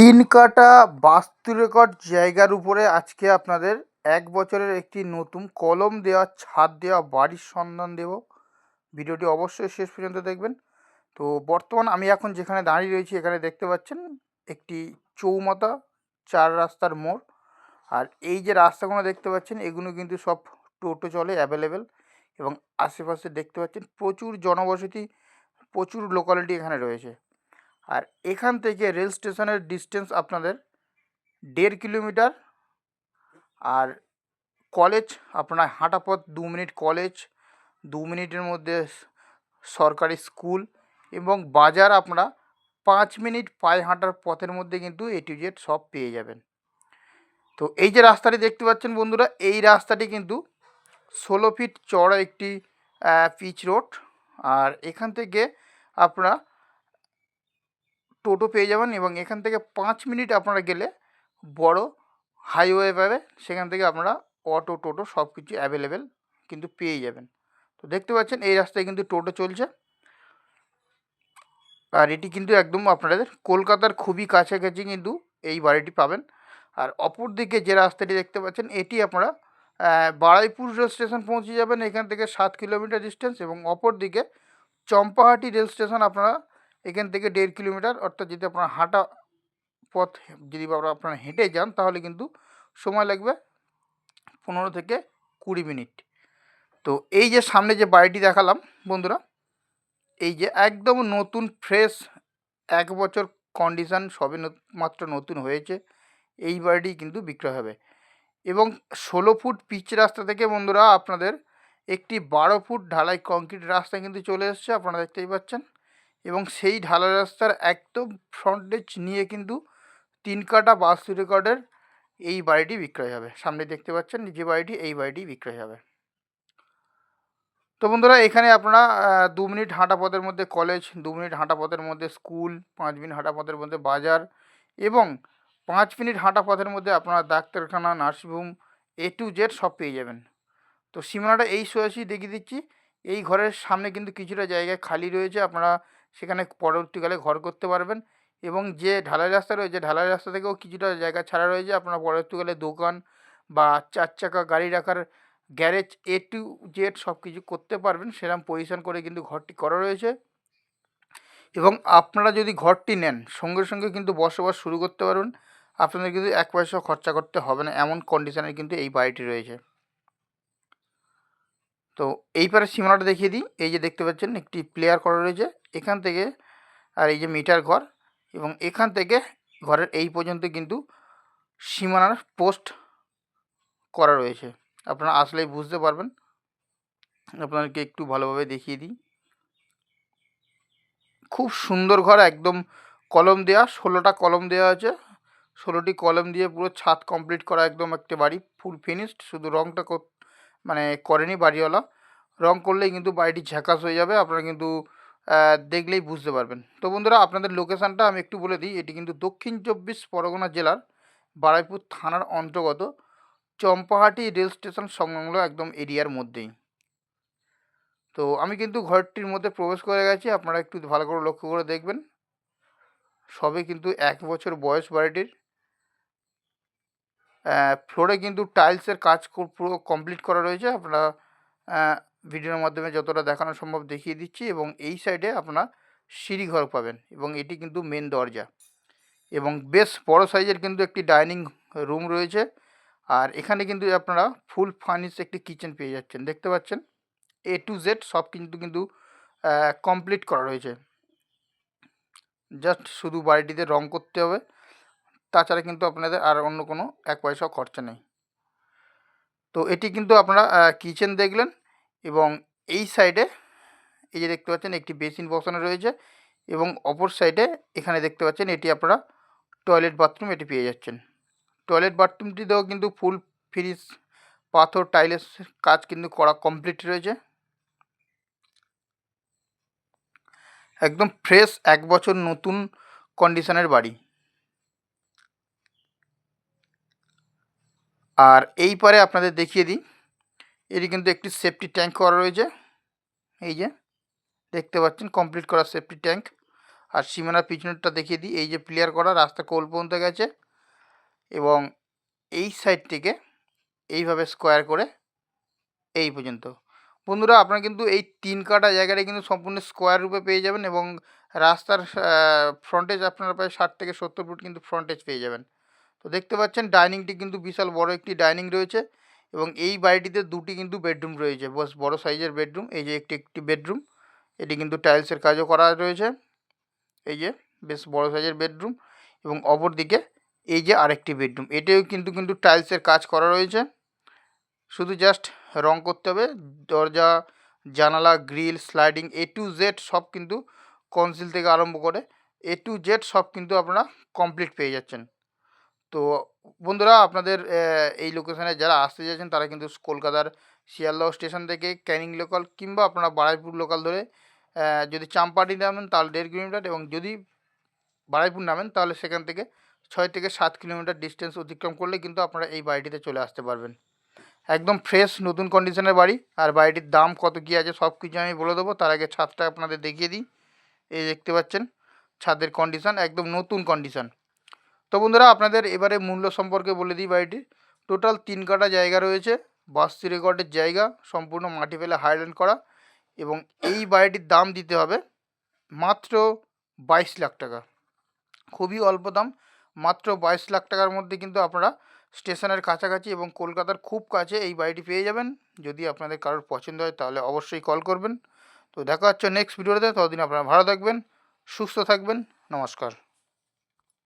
তিন কাটা বাস্তু রেকর্ড জায়গার উপরে আজকে আপনাদের এক বছরের একটি নতুন কলম দেওয়া, ছাদ দেওয়া, বাড়ির সন্ধান দেব। ভিডিওটি অবশ্যই শেষ পর্যন্ত দেখবেন। তো বর্তমান আমি এখন যেখানে দাঁড়িয়ে রয়েছি, এখানে দেখতে পাচ্ছেন একটি চৌমাতা চার রাস্তার মোড়। আর এই যে রাস্তাগুলো দেখতে পাচ্ছেন, এগুলো কিন্তু সব টোটো চলে, অ্যাভেলেবেল। এবং আশেপাশে দেখতে পাচ্ছেন প্রচুর জনবসতি, প্রচুর লোকালিটি এখানে রয়েছে। আর এখান থেকে রেল স্টেশনের ডিস্টেন্স আপনাদের দেড় কিলোমিটার। আর কলেজ আপনার হাঁটা পথ দু মিনিট কলেজ দু মিনিটের মধ্যে সরকারি স্কুল এবং বাজার আপনারা পাঁচ মিনিট পায়ে হাঁটার পথের মধ্যে কিন্তু এ টু জেড সব পেয়ে যাবেন। তো এই যে রাস্তাটি দেখতে পাচ্ছেন বন্ধুরা, এই রাস্তাটি কিন্তু ষোলো ফিট চড়া একটি পিচ রোড আর এখান থেকে আপনারা টোটো পেয়ে যাবেন এবং এখান থেকে পাঁচ মিনিট আপনারা গেলে বড় হাইওয়ে পাবে। সেখান থেকে আপনারা অটো টোটো সব কিছু অ্যাভেলেবেল কিন্তু পেয়ে যাবেন। তো দেখতে পাচ্ছেন এই রাস্তায় কিন্তু টোটো চলছে। আর এটি কিন্তু একদম আপনাদের কলকাতার খুবই কাছাকাছি কিন্তু এই বাড়িটি পাবেন। আর অপর দিকে যে রাস্তাটি দেখতে পাচ্ছেন, এটি আপনারা বারুইপুর রেল স্টেশন পৌঁছে যাবেন। এখান থেকে সাত কিলোমিটার ডিস্টেন্স এবং অপর দিকে চম্পাহাটি রেল স্টেশন আপনারা এখান থেকে দেড় কিলোমিটার, অর্থাৎ যদি আপনার হাঁটা পথ যদি আপনারা হেঁটে যান, তাহলে কিন্তু সময় লাগবে পনেরো থেকে কুড়ি মিনিট। তো এই যে সামনে যে বাড়িটি দেখালাম, বন্ধুরা, এই যে একদম নতুন, ফ্রেশ, এক বছর কন্ডিশান সবে মাত্র নতুন হয়েছে, এই বাড়িটি কিন্তু বিক্রয় হবে। এবং ষোলো ফুট পিচ রাস্তা থেকে, বন্ধুরা, আপনাদের একটি বারো ফুট ঢালাই কংক্রিট রাস্তা কিন্তু চলে এসছে, আপনারা দেখতেই পাচ্ছেন। এবং সেই ঢালাই রাস্তার একদম ফ্রন্টেজ নিয়ে কিন্তু তিন কাটা বাস্তু রেকর্ডের এই বাড়িটি বিক্রয় হবে। সামনে দেখতে পাচ্ছেন যে বাড়িটি, এই বাড়িটি বিক্রয় হবে। তো বন্ধুরা, এখানে আপনারা দু মিনিট হাঁটা পথের মধ্যে কলেজ দু মিনিট হাঁটা পথের মধ্যে স্কুল পাঁচ মিনিট হাঁটা পথের মধ্যে বাজার এবং পাঁচ মিনিট হাঁটা পথের মধ্যে আপনারা ডাক্তারখানা, নার্সিংহোম এ টু জেড সব পেয়ে যাবেন। তো সীমানাটা এই সোজাসি দেখিয়ে দিচ্ছি। এই ঘরের সামনে কিন্তু কিছুটা জায়গায় খালি রয়েছে। আপনারা সেখানে পরবর্তীকালে ঘর করতে পারবেন এবং যে ঢালাই রাস্তা রয়েছে, ঢালাই রাস্তা থেকেও কিছুটা জায়গা ছাড়া রয়েছে। আপনারা পরবর্তীকালে দোকান বা চার চাকা গাড়ি রাখার গ্যারেজ এ টু জেড সব কিছু করতে পারবেন। সেরকম পজিশন করে কিন্তু ঘরটি করা রয়েছে। এবং আপনারা যদি ঘরটি নেন, সঙ্গে সঙ্গে কিন্তু বসবাস শুরু করতে পারবেন। আপনাদের কিন্তু এক পয়সা খরচা করতে হবে না। এমন কন্ডিশনে কিন্তু এই বাড়িটি রয়েছে। তো এই পারে সীমানাটা দেখিয়ে দিই। এই যে দেখতে পাচ্ছেন, একটি প্লেয়ার করা রয়েছে। এখান থেকে, আর এই যে মিটার ঘর, এবং এখান থেকে ঘরের এই পর্যন্ত কিন্তু সীমানার পোস্ট করা রয়েছে। আপনারা আসলেই বুঝতে পারবেন। আপনাদেরকে একটু ভালোভাবে দেখিয়ে দিই। খুব সুন্দর ঘর, একদম কলম দেওয়া ষোলোটা কলম দেওয়া আছে। ষোলোটি কলম দিয়ে পুরো ছাদ কমপ্লিট করা, একদম একটা বাড়ি ফুল ফিনিশড শুধু কর- মানে করেনি বাড়িওয়ালা। রং করলেই কিন্তু বাড়িটি ঝাঁকাস হয়ে যাবে, আপনারা কিন্তু দেখলেই বুঝতে পারবেন। তো বন্ধুরা, আপনাদের লোকেশানটা আমি একটু বলে দিই। এটি কিন্তু দক্ষিণ চব্বিশ পরগনা জেলার বারাইপুর থানার অন্তর্গত চম্পাহাটি রেল স্টেশন সংলগ্ন একদম এরিয়ার মধ্যেই। তো আমি কিন্তু ঘরটির মধ্যে প্রবেশ করে গেছি, আপনারা একটু ভালো করে লক্ষ্য করে দেখবেন। সবে কিন্তু এক বছর বয়স বাড়িটির। ফ্লোরে কিন্তু টাইলসের কাজ পুরো কমপ্লিট করা রয়েছে। আপনারা ভিডিওর মাধ্যমে যতটা দেখানো সম্ভব দেখিয়ে দিচ্ছি এবং এই সাইডে আপনারা সিঁড়িঘর পাবেন এবং এটি কিন্তু মেন দরজা। এবং বেশ বড় সাইজের কিন্তু একটি ডাইনিং রুম রয়েছে। আর এখানে কিন্তু আপনারা ফুল ফার্নিশ একটি কিচেন পেয়ে যাচ্ছেন। দেখতে পাচ্ছেন? এ টু জেড সব কিন্তু কিন্তু কমপ্লিট করা রয়েছে। জাস্ট শুধু বাড়িটিতে রং করতে হবে। তাছাড়া কিন্তু আপনাদের আর অন্য কোনো এক পয়সাও খরচা নেই। তো এটি কিন্তু আপনারা কিচেন দেখলেন এবং এই সাইডে এই যে দেখতে পাচ্ছেন একটি বেসিন বসানো রয়েছে এবং অপর সাইডে এখানে দেখতে পাচ্ছেন এটি আপনারা টয়লেট বাথরুম এটি পেয়ে যাচ্ছেন। টয়লেট বাথরুমটিতেও কিন্তু ফুল ফিনিশ পাথর টাইলের কাজ কিন্তু করা কমপ্লিট রয়েছে। একদম ফ্রেশ এক বছর নতুন কন্ডিশনের বাড়ি। আর এই পারে আপনাদের দেখিয়ে দিই। এটি কিন্তু একটি সেফটি ট্যাঙ্ক করা রয়েছে। এই যে, দেখতে পাচ্ছেন কমপ্লিট করা সেফটি ট্যাঙ্ক আর সীমানার পিছনেরটা দেখিয়ে দিই। এই যে প্লেয়ার করা, রাস্তা কোল পর্যন্ত গেছে। এবং এই সাইড থেকে এইভাবে স্কোয়ার করে এই পর্যন্ত। বন্ধুরা, আপনারা কিন্তু এই তিন কাটা জায়গাটা কিন্তু সম্পূর্ণ স্কোয়ার রূপে পেয়ে যাবেন এবং রাস্তার ফ্রন্টেজ আপনারা প্রায় ষাট থেকে সত্তর ফুট কিন্তু ফ্রন্টেজ পেয়ে যাবেন। তো দেখতে পাচ্ছেন ডাইনিংটি কিন্তু বিশাল বড় একটি ডাইনিং রয়েছে এবং এই বাড়িটিতে দুটি কিন্তু বেডরুম রয়েছে। বস বড় সাইজের বেডরুম, এই যে একটি একটি বেডরুম। এটি কিন্তু টাইলসের কাজও করা রয়েছে। এই যে বেশ বড় সাইজের বেডরুম এবং অপর দিকে এই যে আরেকটি বেডরুম। এটাও কিন্তু কিন্তু টাইলসের কাজ করা রয়েছে। শুধু জাস্ট রং করতে হবে। দরজা, জানালা, grill, sliding, A to Z সব কিন্তু কনসিল থেকে আরম্ভ করে এ টু জেড সব কিন্তু আপনারা কমপ্লিট পেয়ে যাচ্ছেন। তো বন্ধুরা আপনাদের এই লোকেশানে যারা আসতে চাইছেন তারা কিন্তু কলকাতার শিয়ালদহ স্টেশন থেকে ক্যানিং লোকাল কিংবা আপনারা বারাইপুর লোকাল ধরে যদি চাম্পাটি নামেন তাহলে দেড় কিলোমিটার এবং যদি বারাইপুর নামেন তাহলে সেখান থেকে ছয় থেকে সাত কিলোমিটার ডিস্টেন্স অতিক্রম করলে কিন্তু আপনারা এই বাড়িটিতে চলে আসতে পারবেন। একদম ফ্রেশ নতুন কন্ডিশনের বাড়ি। আর বাড়িটির দাম কত কী আছে সব কিছু আমি বলে দেবো। তার আগে ছাদটা আপনাদের দেখিয়ে দিই। এই দেখতে পাচ্ছেন, ছাদের কন্ডিশন একদম নতুন কন্ডিশন তো বন্ধুরা, আপনাদের এবারে মূল্য সম্পর্কে বলে দিই বাড়িটির টোটাল তিন কাটা জায়গা রয়েছে, বাস্তি রেকর্ডের জায়গা, সম্পূর্ণ মাটি ফেলে হাইল্যান্ড করা এবং এই বাড়িটির দাম দিতে হবে মাত্র বাইশ লাখ টাকা। খুবই অল্প দাম, মাত্র বাইশ লাখ টাকার মধ্যে কিন্তু আপনারা স্টেশনের কাছাকাছি এবং কলকাতার খুব কাছে এই বাড়িটি পেয়ে যাবেন। যদি আপনাদের কারোর পছন্দ হয় তাহলে অবশ্যই কল করবেন। তো দেখা হচ্ছে নেক্সট ভিডিওতে ততদিন আপনারা ভালো থাকবেন, সুস্থ থাকবেন, নমস্কার।